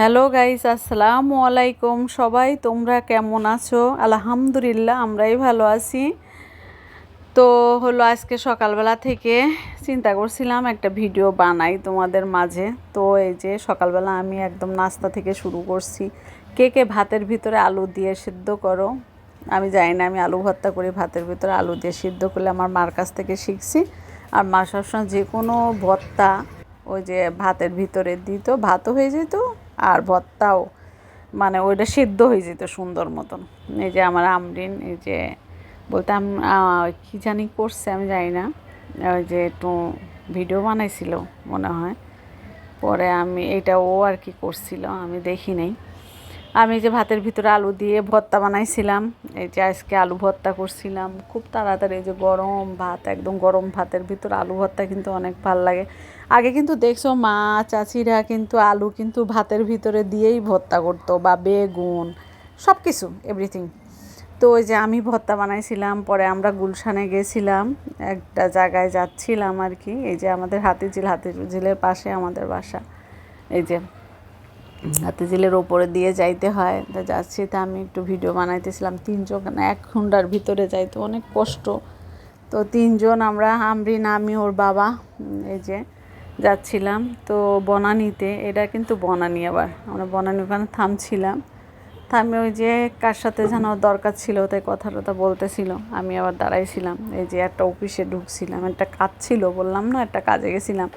Hello guys, আসসালামু আলাইকুম। সবাই, তোমরা কেমন আছো? আলহামদুলিল্লাহ, আমরাই ভালো আছি। তো হলো আজকে সকালবেলা থেকে চিন্তা করছিলাম একটা ভিডিও বানাই তোমাদের মাঝে। তো এই যে সকালবেলা আমি একদম নাস্তা থেকে শুরু করছি। কে কে ভাতের ভিতরে আলু দিয়ে সিদ্ধ করো? আমি জানি না, আমি আলু ভর্তা করি, ভাতের ভিতরে আলু দিয়ে সিদ্ধ করলে আমার মার কাছ থেকে শিখছি। আর মা সবসময় যে কোনো ভর্তা ওই যে ভাতের ভিতরে দিত, ভাতও হয়ে যেত আর ভর্তাও মানে ওইটা সিদ্ধ হয়ে যেত সুন্দর মতন। এই যে আমার আমরিন, এই যে বলতাম কী জানি করছে আমি জানি না। ওই যে একটু ভিডিও বানাইছিল, মনে হয়। পরে আমি এটা ও আর কি করছিল, আমি দেখি নাই। আমি যে ভাতের ভিতরে আলু দিয়ে ভর্তা বানাইছিলাম, এই যে আজকে আলু ভর্তা করছিলাম, খুব তাড়াতাড়ি এই যে গরম ভাত, একদম গরম ভাতের ভিতরে আলু ভর্তা কিন্তু অনেক ভালো লাগে। আগে কিন্তু দেখছ মা, চাচিরা কিন্তু আলু কিন্তু ভাতের ভিতরে দিয়েই ভর্তা করতো বা বেগুন সব কিছু এভরিথিং তো ওই যে আমি ভর্তা বানাইছিলাম, পরে আমরা গুলশানে গেছিলাম, একটা জায়গায় যাচ্ছিলাম আর কি, এই যে আমাদের হাতিঝিল, হাতিঝিলের পাশে আমাদের বাসা, এই যে। হাতিঝিলের ওপরে দিয়ে যাইতে হয়। তা যাচ্ছি, তা আমি একটু ভিডিও বানাইতেছিলাম। তিনজন এক ঘণ্টার ভিতরে যাইতে অনেক কষ্ট। তো তিনজন আমরা আমরিন আমি ওর বাবা এই যে যাচ্ছিলাম। তো বনানিতে, এটা কিন্তু বনানি আবার, আমরা বনানি ওখানে থামছিলাম। থামে ওই যে কার সাথে যেন দরকার ছিল, তাই কথা টথা বলতেছিল। আমি আবার দাঁড়াইছিলাম, এই যে একটা অফিসে ঢুকছিলাম। একটা কাজ ছিল, বললাম না, একটা কাজে গেছিলাম।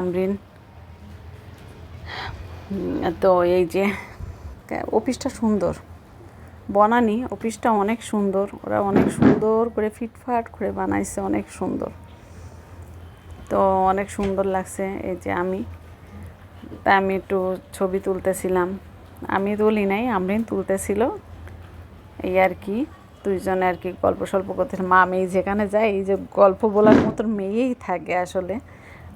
আমরিন তো এই যে, অফিসটা সুন্দর। বনানি, অফিসটা অনেক সুন্দর। ওরা অনেক সুন্দর করে ফিটফাট করে বানাইছে, অনেক সুন্দর। তো অনেক সুন্দর লাগছে এই যে আমি। তা আমি একটু ছবি তুলতেছিলাম। আমি তুলি নাই, আমরিন তুলতেছিল। এই আর কি, দুইজনে আর কি গল্প সল্প করতেছিলাম মা, আমি যেখানে যাই, এই যে গল্প বলার মতন মেয়েই থাকে আসলে।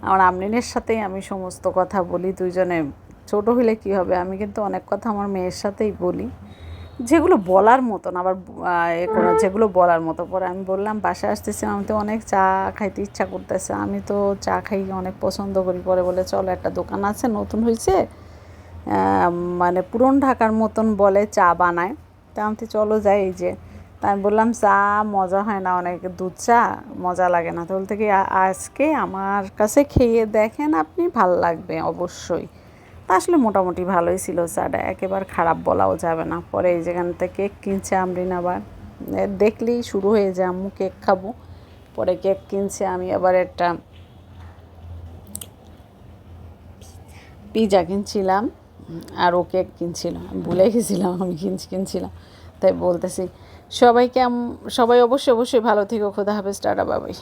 আমার আমরিনের সাথেই আমি সমস্ত কথা বলি, দুইজনে ছোট হইলে কি হবে? আমি কিন্তু অনেক কথা আমার মেয়ের সাথেই বলি। যেগুলো বলার মতন, আবার যেগুলো বলার মতো। পরে আমি বললাম, বাসায় আসতেছিলাম, আমি তো অনেক চা খাইতে ইচ্ছা করতেছে। আমি তো চা খাই অনেক পছন্দ করি। পরে বলে, চলো একটা দোকান আছে, নতুন হয়েছে মানে পুরন ঢাকার মতন বলে চা বানায়। তা আমি চলো যাই এই যে। তা আমি বললাম, চা মজা হয় না, অনেক দুধ চা, মজা লাগে না। তো বলতে কি আজকে আমার কাছে খেয়ে দেখেন আপনি, ভালো লাগবে অবশ্যই। তা আসলে মোটামুটি ভালোই ছিল চাটা একেবারে খারাপ বলাও যাবে না। পরে এই থেকে কেক কিনছে আমরিন আবার দেখলেই শুরু হয়ে যায়, আম্মু কেক খাব। পরে কেক কিনছে, আমি আবার একটা পিজা কিনছিলাম, আর ও কেক কিনছিলাম ভুলে গেছিলাম আমি কিনছি, কিনছিলাম। তাই বলতেছি সবাইকে সবাই অবশ্যই অবশ্যই ভালো থেকো, খোদা হাফেজ, টাটা বাবাই